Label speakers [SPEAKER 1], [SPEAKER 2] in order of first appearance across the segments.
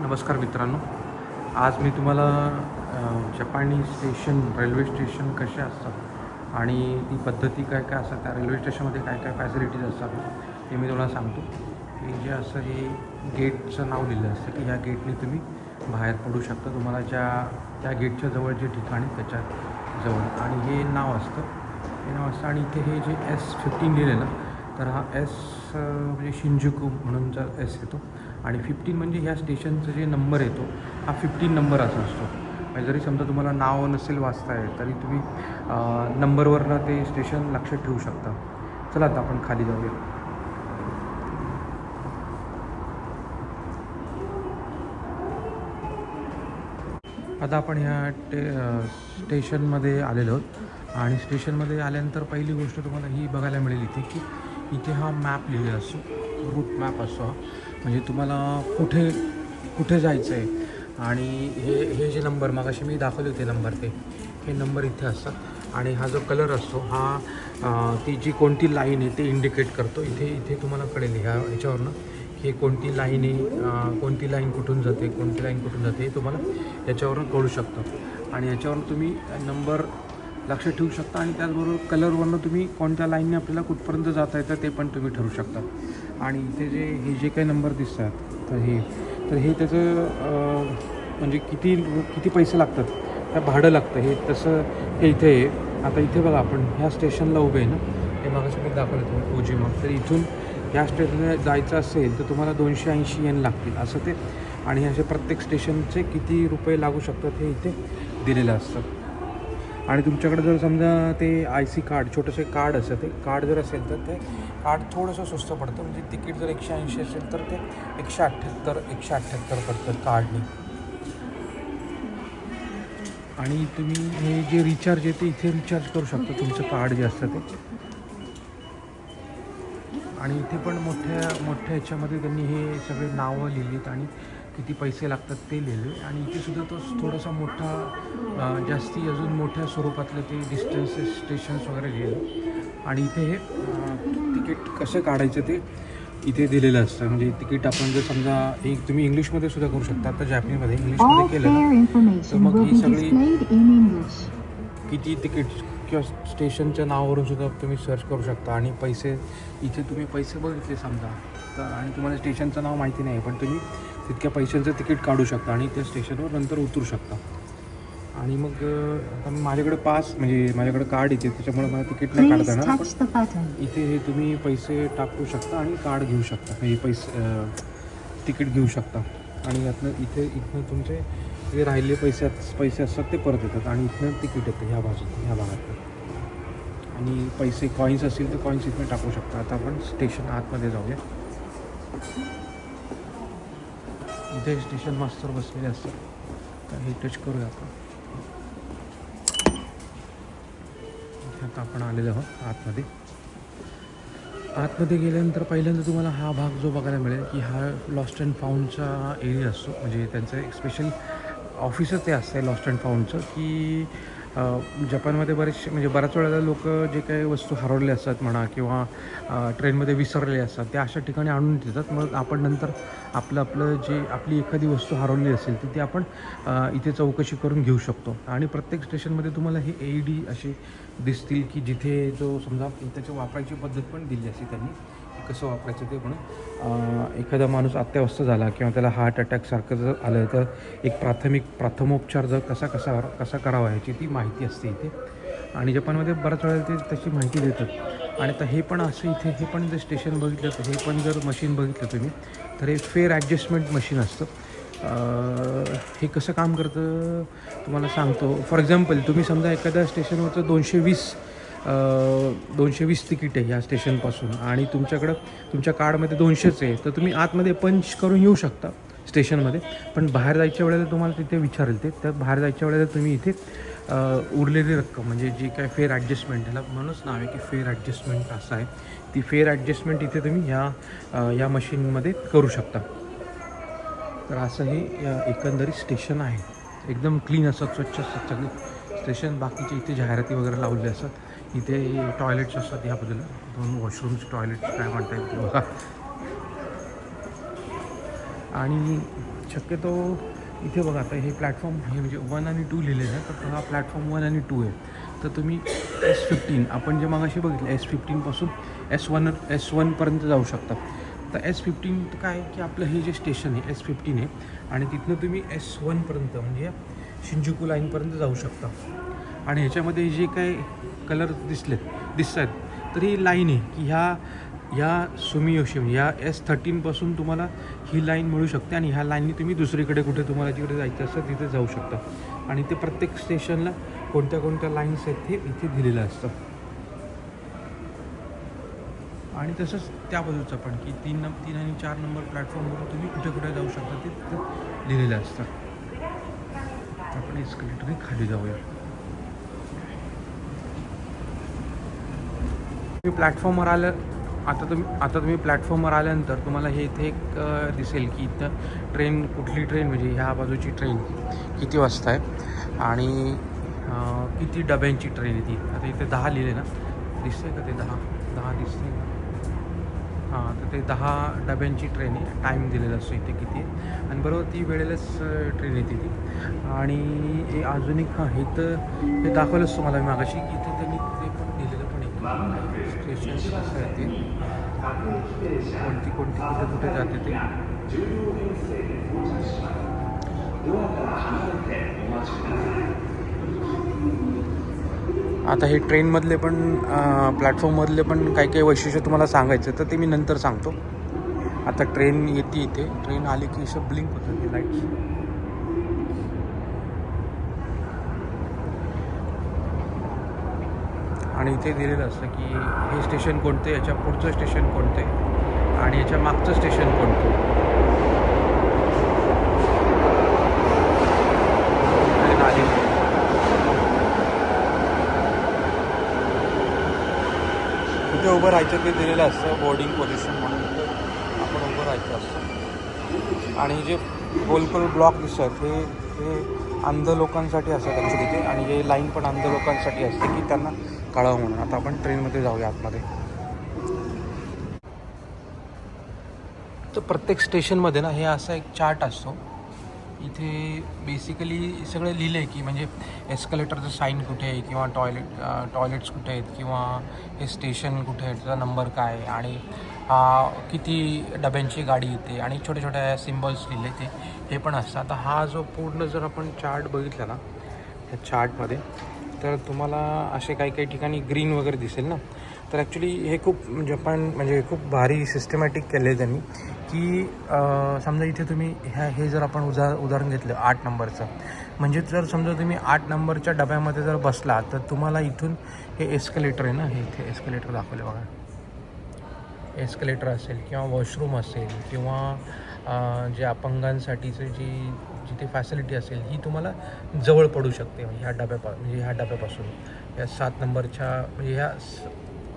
[SPEAKER 1] नमस्कार मित्रांनो. आज मी तुम्हाला जपानी स्टेशन रेल्वे स्टेशन कसे असतात आणि ती पद्धती काय काय असतात त्या रेल्वे स्टेशनमध्ये काय काय फॅसिलिटीज असतात ते मी तुम्हाला सांगतो. की जे असं हे गेटचं नाव लिहिलं असतं की ह्या गेटने तुम्ही बाहेर पडू शकता. तुम्हाला ज्या त्या गेटच्या जवळ जे ठिकाण आहे त्याच्याजवळ. आणि हे नाव असतं. हे नाव असतं आणि इथे हे जे एस फिफ्टीन लिहिलेलं तर हा एस म्हणजे शिंजुकू म्हणूनचा एस येतो आणि फिफ्टीन म्हणजे ह्या स्टेशनचा जे नंबर येतो हा फिफ्टीन नंबर असा असतो. म्हणजे जरी समजा तुम्हाला नाव नसेल वाचता येत तरी तुम्ही नंबरवरनं ते स्टेशन लक्षात ठेवू शकता. चला आता आपण खाली जाऊया. आता आपण ह्या टे स्टेशनमध्ये आलेलो आहोत. आणि स्टेशनमध्ये आल्यानंतर पहिली गोष्ट तुम्हाला ही बघायला मिळेल इथे की इथे हा मॅप लिहिलेला असतो. रूट मॅप असतो हा. म्हणजे तुम्हाला कुठे कुठे जायचं आहे आणि हे हे जे नंबर मागाशी मी दाखवले होते नंबर ते हे नंबर इथे असतात. आणि हा जो कलर असतो हा ती जी कोणती लाईन आहे ते इंडिकेट करतो. इथे इथे तुम्हाला कळेल ह्या ह्याच्यावरनं हे कोणती लाईन आहे कोणती लाईन कुठून जाते कोणती लाईन कुठून जाते हे तुम्हाला याच्यावरून कळू शकतं. आणि याच्यावरून तुम्ही नंबर लक्षात ठेवू शकता. आणि त्याचबरोबर कलरवरनं तुम्ही कोणत्या लाईनने आपल्याला कुठपर्यंत जाता येतं ते पण तुम्ही ठरू शकता. आणि इथे जे हे जे काही नंबर दिसतात तर हे तर हे त्याचं म्हणजे किती किती पैसे लागतात त्या भाडं लागतं. हे तसं हे इथे आता इथे बघा आपण ह्या स्टेशनला उभे आहे ना. हे मागाशी मी दाखवलं तुम्ही ओजीमा तर इथून ह्या स्टेशनला जायचं असेल तर तुम्हाला दोनशे ऐंशी एन लागतील असं ते. आणि असे प्रत्येक स्टेशनचे किती रुपये लागू शकतात हे इथे दिलेलं असतं. आणि तुमच्याकडे जर समजा ते आय सी कार्ड छोटंसं कार्ड असतं ते कार्ड जर असेल तर ते कार्ड थोडंसं स्वस्त पडतं. म्हणजे तिकीट जर एकशे ऐंशी असेल तर ते एकशे अठ्ठ्याहत्तर एकशे अठ्ठ्याहत्तर पडतं कार्डने आणि तुम्ही हे जे रिचार्ज आहे ते इथे रिचार्ज करू शकता. तुमचं कार्ड जे असतं ते. आणि इथे पण मोठ्या मोठ्या ह्याच्यामध्ये त्यांनी हे सगळे नावं लिहिलीत आणि किती पैसे लागतात ते लिहिले. आणि इथे सुद्धा तो थोडासा मोठा जास्ती अजून मोठ्या स्वरूपातले ते डिस्टन्सेस स्टेशन्स वगैरे लिहिले. आणि इथे हे तिकीट कसं काढायचं ते इथे दिलेलं असतं. म्हणजे तिकीट आपण जर समजा एक तुम्ही इंग्लिशमध्ये सुद्धा करू शकता आता जॅपनीमध्ये इंग्लिशमध्ये केलं
[SPEAKER 2] information
[SPEAKER 1] मग ही सगळी-. किती तिकीट किंवा स्टेशनच्या नावावरून सुद्धा तुम्ही सर्च करू शकता. आणि पैसे इथे तुम्ही पैसे बघितले समजा. तर आणि तुम्हाला स्टेशनचं नाव माहिती नाही पण तुम्ही तितक्या पैशांचं तिकीट काढू शकता आणि त्या स्टेशनवर नंतर उतरू शकता. आणि मग आता माझ्याकडे पास म्हणजे माझ्याकडे कार्ड येते त्याच्यामुळे मला तिकीट नाही काढता येणार. पण इथे हे तुम्ही पैसे टाकू शकता आणि कार्ड घेऊ शकता. हे पैसे तिकीट घेऊ शकता. आणि यातनं इथे इथनं तुमचे जे राहिले पैसे पैसे असतात ते परत येतात. आणि इथनं तिकीट येतं ह्या बाजूत ह्या भागात आणि पैसे कॉईन्स असतील तर कॉईन्स इथनं टाकू शकता. आता आपण स्टेशन आतमध्ये जाऊया. इथे स्टेशन मास्तर बसलेले असतात. तर हे टच करूया आपण. आता आपण आलेलो आहोत आतमध्ये. आतमध्ये गेल्यानंतर पहिल्यांदा तुम्हाला हा भाग जो बघायला मिळेल की हा लॉस्ट अँड फाऊंडचा एरिया असतो. म्हणजे त्यांचं एक स्पेशल ऑफिसच ते असतं लॉस्ट अँड फाऊंडचं की जपानमध्ये बरेचसे म्हणजे बऱ्याच वेळेला लोक जे काही वस्तू हरवले असतात म्हणा किंवा ट्रेनमध्ये विसरले असतात त्या अशा ठिकाणी आणून देतात. मग आपण नंतर आपलं आपलं जे आपली एखादी वस्तू हरवली असेल तर ती आपण इथे चौकशी करून घेऊ शकतो. आणि प्रत्येक स्टेशनमध्ये तुम्हाला हे ए डी असे दिसतील की जिथे जो समजा त्याची वापरायची पद्धत पण दिली असते त्यांनी कसं वापरायचं ते पण. एखादा माणूस अत्यवस्थ झाला किंवा त्याला हार्ट अटॅकसारखं जर आलं तर एक प्राथमिक प्रथमोपचार जर कसा कसा कसा करावा याची ती माहिती असते इथे. आणि जपानमध्ये बऱ्याच वेळेला ते तशी माहिती देतात. आणि आता हे पण असं इथे हे पण जर स्टेशन बघितलं तर हे पण जर मशीन बघितलं तुम्ही तर हे फेअर ॲडजस्टमेंट मशीन असतं. हे कसं काम करतं? तुम्हाला सांगतो. फॉर एक्झाम्पल तुम्ही समजा एखाद्या स्टेशनवरचं दोनशे वीस दोनशे वीस तिकीट आहे ह्या स्टेशनपासून. आणि तुमच्याकडं तुमच्या कार्डमध्ये दोनशेच आहे. तर तुम्ही आतमध्ये पंच करून येऊ शकता स्टेशनमध्ये. पण बाहेर जायच्या वेळेला तुम्हाला तिथे विचारेल ते. तर बाहेर जायच्या वेळेला तुम्ही इथे उरलेली रक्कम म्हणजे जी काय फेअर ॲडजस्टमेंट ह्याला म्हणूनच नाव आहे की फेअर ॲडजस्टमेंट असं आहे. ती फेअर ॲडजस्टमेंट इथे तुम्ही ह्या या मशीनमध्ये करू शकता. तर असं हे एकंदरीत स्टेशन आहे. एकदम क्लीन असतात स्वच्छ असतात सगळे स्टेशन. बाकीचे इथे जाहिराती वगैरे लावलेले असतात. इथे टॉयलेट्स असतात ह्या बाजूला दोन वॉशरूम्स टॉयलेट्स काय म्हणता येईल बघा. आणि शक्यतो इथे बघा आता हे प्लॅटफॉर्म हे म्हणजे वन आणि टू लिहिलेलं आहे. तर हा प्लॅटफॉर्म वन आणि टू आहे. तर तुम्ही एस फिफ्टीन आपण जे मागाशी बघितलं एस फिफ्टीनपासून एस वन एस वनपर्यंत जाऊ शकता. तर एस फिफ्टीन काय की आपलं हे जे स्टेशन आहे एस फिफ्टीन आहे. आणि तिथनं तुम्ही एस वनपर्यंत म्हणजे शिंजुकू लाईनपर्यंत जाऊ शकता. आणि ह्याच्यामध्ये जे काही कलर दिसलेत दिसत आहेत तर ही लाईन आहे की ह्या या सुमियोशी म्हणजे या एस थर्टीनपासून तुम्हाला ही लाईन मिळू शकते आणि ह्या लाईननी तुम्ही दुसरीकडे कुठे तुम्हाला जिकडे जायचं असतं तिथे जाऊ शकता. आणि ते प्रत्येक स्टेशनला कोणत्या कोणत्या लाईन्स आहेत हे इथे दिलेलं असतं. आणि तसंच त्या बाजूचं पण की तीन नंब तीन आणि चार नंबर प्लॅटफॉर्मवरून तुम्ही कुठे कुठे जाऊ शकता ते तिथे लिहिलेलं असतं. आपण एस्कलेटरने खाली जाऊया. तुम्ही प्लॅटफॉर्मवर आलं आता तुम्ही आता तुम्ही प्लॅटफॉर्मवर आल्यानंतर तुम्हाला हे इथे एक दिसेल की इथं ट्रेन कुठली ट्रेन म्हणजे ह्या बाजूची ट्रेन किती वाजता आहे आणि किती डब्यांची ट्रेन आहे ती. आता इथे दहा लिहिले ना. दिसते का ते दहा? दहा दिसते का हां तर ते दहा डब्यांची ट्रेन आहे. टाईम दिलेला असतो इथे किती आहे. आणि बरोबर ती वेळेलाच ट्रेन येते ती. आणि हे अजून एक हां हे तर हे दाखवलंच तुम्हाला मी मागाशी की इथे त्यांनी ते पण दिलेलं पण आहे. स्टेशन कसं कोणती कोणती कुठे कुठे जाते ते. आता हे ट्रेनमधले पण प्लॅटफॉर्ममधले पण काही काही वैशिष्ट्य तुम्हाला सांगायचं तर ते मी नंतर सांगतो. आता ट्रेन येते इथे ट्रेन आली की असं ब्लिंक होतं ते लाईट्स आणि इथे दिलेलं असतं की हे स्टेशन कोणतं आहे, याच्या पुढचं स्टेशन कोणतं आहे आणि याच्या मागचं स्टेशन कोणतं. कुठे उभं राहायचं ते दिलेलं असतं बोर्डिंग पोझिशन म्हणून. आपण उभं राहायचं असतं. आणि जे गोलकोल ब्लॉक दिसतात हे हे अंध लोकांसाठी असतात ॲक्च्युली ते आणि हे लाईन पण अंध लोकांसाठी असते की त्यांना कळावं म्हणून. आता आपण ट्रेनमध्ये जाऊया आतमध्ये. तर प्रत्येक स्टेशनमध्ये ना हे असा एक चार्ट असतो. इथे बेसिकली सगळं लिहिलं आहे की म्हणजे एस्कलेटरचं साईन कुठे आहे किंवा टॉयलेट टॉयलेट्स कुठे आहेत किंवा हे स्टेशन कुठे आहे त्याचा नंबर काय आहे आणि किती डब्यांची गाडी येते आणि छोट्या छोट्या सिम्बल्स लिहिले ते. हे पण असतं. आता हा जो पूर्ण जर आपण चार्ट बघितला ना या चार्टमध्ये तर तुम्हाला असे काही काही ठिकाणी ग्रीन वगैरे दिसेल ना. तर ॲक्च्युली हे खूप म्हणजे जपान म्हणजे खूप भारी सिस्टमॅटिक केलं आहे त्यांनी की समजा इथे तुम्ही ह्या हे जर आपण उदा उदाहरण घेतलं आठ नंबरचं म्हणजे जर समजा तुम्ही आठ नंबरच्या डब्यामध्ये जर बसला तर तुम्हाला इथून हे एस्कलेटर आहे ना हे इथे एस्कलेटर दाखवले बघा. एस्कलेटर असेल किंवा वॉशरूम असेल किंवा जे अपंगांसाठीचं जी जिथे फॅसिलिटी असेल ही तुम्हाला जवळ पडू शकते म्हणजे ह्या डब्यापा म्हणजे ह्या डब्यापासून. या सात नंबरच्या म्हणजे ह्या स-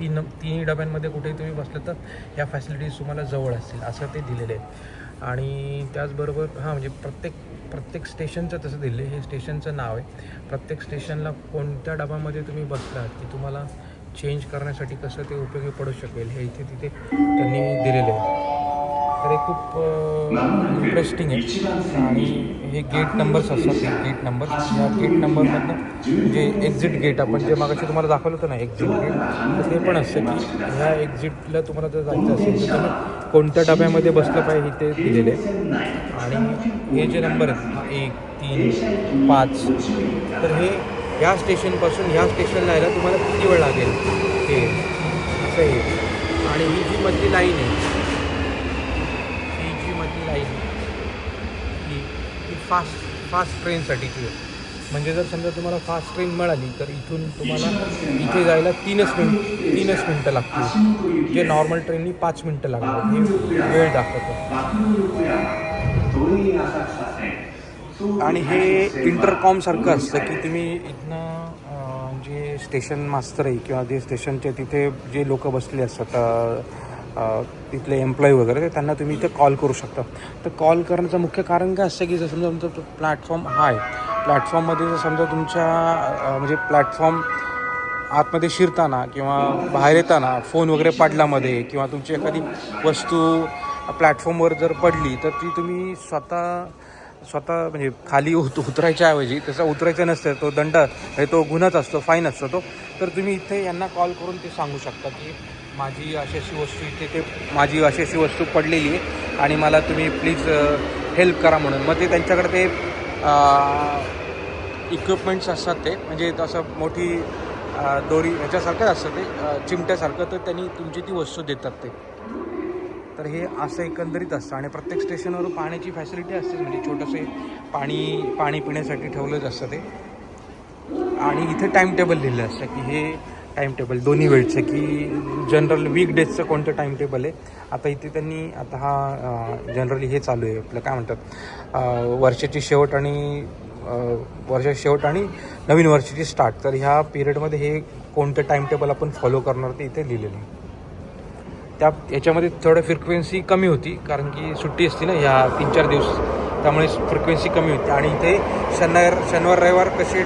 [SPEAKER 1] तीन नं- तिन्ही डब्यांमध्ये कुठेही तुम्ही बसलं तर ह्या फॅसिलिटीज तुम्हाला जवळ असतील असं ते दिलेलं आहे आणि त्याचबरोबर हां म्हणजे प्रत्येक प्रत्येक स्टेशनचं तसं दिलं आहे. हे स्टेशनचं नाव आहे. प्रत्येक स्टेशनला कोणत्या डब्यामध्ये तुम्ही बसलात की तुम्हाला चेंज करण्यासाठी कसं ते उपयोगी पडू शकेल हे इथे तिथे त्यांनी दिलेलं आहे तर हे खूप इंटरेस्टिंग आहे. आणि हे गेट नंबर्स असतात हे गेट नंबर या गेट नंबरमधनं जे एक्झिट गेट आपण जे मागाशी तुम्हाला दाखवलं होतं ना एक्झिट गेट तर ते पण असतं की ह्या एक्झिटला तुम्हाला जर जायचं असेल तर तुम्ही कोणत्या डब्यामध्ये बसलं पाहिजे हे ते दिलेले आहे. आणि हे जे नंबर आहेत एक तीन पाच तर हे ह्या स्टेशनपासून ह्या स्टेशनला यायला तुम्हाला किती वेळ लागेल? ते असं आहे. आणि ही जी मधली लाईन आहे ही जी मधली लाईन ही ही फास्ट फास्ट ट्रेनसाठीची आहे. म्हणजे जर समजा तुम्हाला फास्ट ट्रेन मिळाली तर इथून तुम्हाला इथे जायला तीनच मिनिट तीनच मिनटं लागतील. जे नॉर्मल ट्रेननी पाच मिनटं लागतात हे वेळ दाखवतो. आणि हे इंटरकॉमसारखं असतं की तुम्ही इथनं जे स्टेशन मास्तर आहे किंवा जे स्टेशनचे तिथे जे लोक बसले असतात तिथले एम्प्लॉई वगैरे तर त्यांना तुम्ही इथे कॉल करू शकता. तर कॉल करण्याचं मुख्य कारण काय असतं की जर समजा तुमचा प्लॅटफॉर्म हा आहे प्लॅटफॉर्ममध्ये जर समजा तुमच्या म्हणजे प्लॅटफॉर्म आतमध्ये शिरताना किंवा बाहेर येताना फोन वगैरे पडल्यामध्ये किंवा तुमची एखादी वस्तू प्लॅटफॉर्मवर जर पडली तर ती तुम्ही स्वतः स्वतः म्हणजे खाली उत उतरायच्या ऐवजी तसं उतरायचं नसतं तो दंड हे तो गुन्हाच असतो फाईन असतो तो. तर तुम्ही इथे यांना कॉल करून ते सांगू शकता की माझी अशी अशी वस्तू इथे ते माझी अशी अशी वस्तू पडलेली आहे आणि मला तुम्ही प्लीज हेल्प करा म्हणून. मग ते त्यांच्याकडे ते इक्विपमेंट्स असतात ते. म्हणजे असं मोठी दोरी ह्याच्यासारखंच असतं ते चिमट्यासारखं. तर त्यांनी तुमची ती वस्तू देतात ते. तर हे असं एकंदरीत असतं. आणि प्रत्येक स्टेशनवर पाण्याची फॅसिलिटी असते म्हणजे छोटंसे पाणी पाणी पिण्यासाठी ठेवलंच असतं ते. आणि इथे टाईम टेबल लिहिलं असतं की हे टाईम टेबल दोन्ही वेळचं की जनरल वीक डेजचं कोणतं टाईम टेबल आहे? आता इथे त्यांनी आता हा जनरली हे चालू आहे आपलं. काय म्हणतात? वर्षाची शेवट आणि वर्षाची शेवट आणि नवीन वर्षाची स्टार्ट तर ह्या पिरियडमध्ये हे कोणतं टाईम टेबल आपण फॉलो करणार ते इथे लिहिलेलं आहे. त्या याच्यामध्ये थोडं फ्रिक्वेन्सी कमी होती कारण की सुट्टी असते ना ह्या तीन चार दिवस. त्यामुळे फ्रिक्वेन्सी कमी होती. आणि इथे शनिवार शनिवार रविवार कसे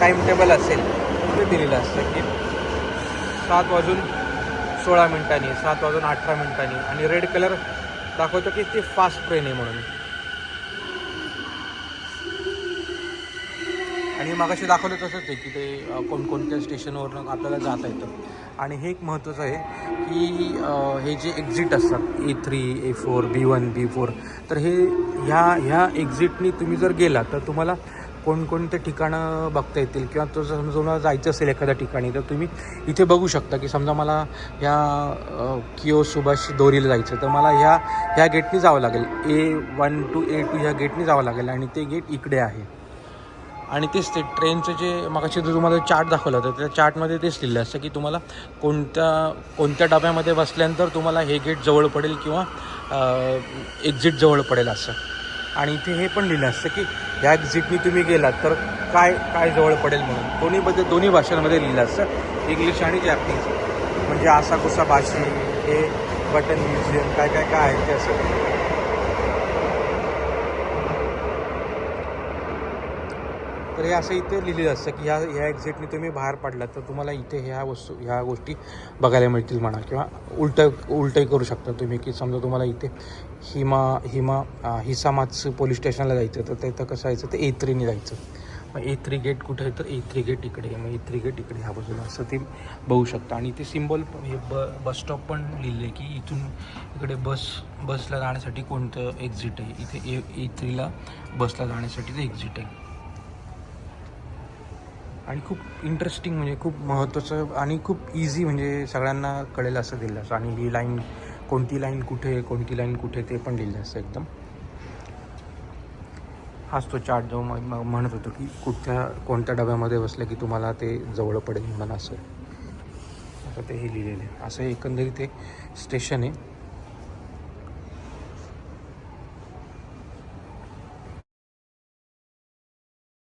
[SPEAKER 1] टाईम टेबल असेल ते दिलेलं असतं की सात वाजून सोळा मिनिटांनी सात वाजून अठरा मिनिटांनी. आणि रेड कलर दाखवतो की ते फास्ट ट्रेन आहे म्हणून. आणि मागाशी दाखवलं तसंच आहे की ते कोणकोणत्या स्टेशनवरून आपल्याला जाता येतं. आणि हे एक महत्त्वाचं आहे की हे जे एक्झिट असतात A three A four B one B four तर हे ह्या ह्या एक्झिटनी तुम्ही जर गेला तर तुम्हाला कोणकोणते ठिकाणं बघता येतील? किंवा तो समजा तुम्हाला जायचं असेल एखाद्या ठिकाणी तर तुम्ही इथे बघू शकता की समजा मला ह्या किओ सुभाष दोरीला जायचं तर मला ह्या ह्या गेटनी जावं लागेल. A one two A two ह्या गेटनी जावं लागेल आणि ते गेट इकडे आहे. आणि तेच ते ट्रेनचं जे मगाशी जो तुम्हाला चार्ट दाखवलं होतं त्या चार्टमध्ये तेच लिहिलं असतं की तुम्हाला कोणत्या कोणत्या डब्यामध्ये बसल्यानंतर तुम्हाला हे गेट जवळ पडेल किंवा एक्झिट जवळ पडेल असं. आणि इथे हे पण लिहिलं असतं की ह्या एक्झिटनी तुम्ही गेलात तर काय काय जवळ पडेल म्हणून. दोन्हीमध्ये दोन्ही भाषांमध्ये लिहिलं असतं. इंग्लिश आणि जॅपनीज म्हणजे आसा कुसा भाषे हे बटन म्युझियम काय काय काय आहे ते असं. हे असं इथे लिहिलेलं असतं की ह्या ह्या एक्झिटने तुम्ही बाहेर पडलात तर तुम्हाला इथे ह्या वस्तू ह्या गोष्टी बघायला मिळतील म्हणा किंवा उलटं उलटंही करू शकता तुम्ही की समजा तुम्हाला इथे हिमा हिमा हिसामाच पोलीस स्टेशनला जायचं तर तिथं कसं जायचं? तर ए थ्रीने जायचं. मग ए थ्री गेट कुठे आहे? तर ए थ्री गेट इकडे आहे. मग ए थ्री गेट इकडे ह्या बाजूला असं ते बघू शकता. आणि ते सिम्बॉल हे ब बस स्टॉप पण लिहिलं आहे की इथून इकडे बस बसला जाण्यासाठी कोणतं एक्झिट आहे? इथे ए ए थ्रीला बसला जाण्यासाठी ते एक्झिट आहे. आणि खूप इंटरेस्टिंग म्हणजे खूप महत्त्वाचं आणि खूप इझी म्हणजे सगळ्यांना कळेल असं दिलं असं. आणि ही लाईन कोणती लाईन कुठे आहे कोणती लाईन कुठे ते पण लिहिलं असं एकदम. हाच तो चार्ट जो मग म्हणत होतो की कुठच्या कोणत्या डब्यामध्ये बसलं की तुम्हाला ते जवळ पडेल म्हणून असं. असं ते हे लिहिलेलं आहे. असं एकंदरीत ते स्टेशन आहे.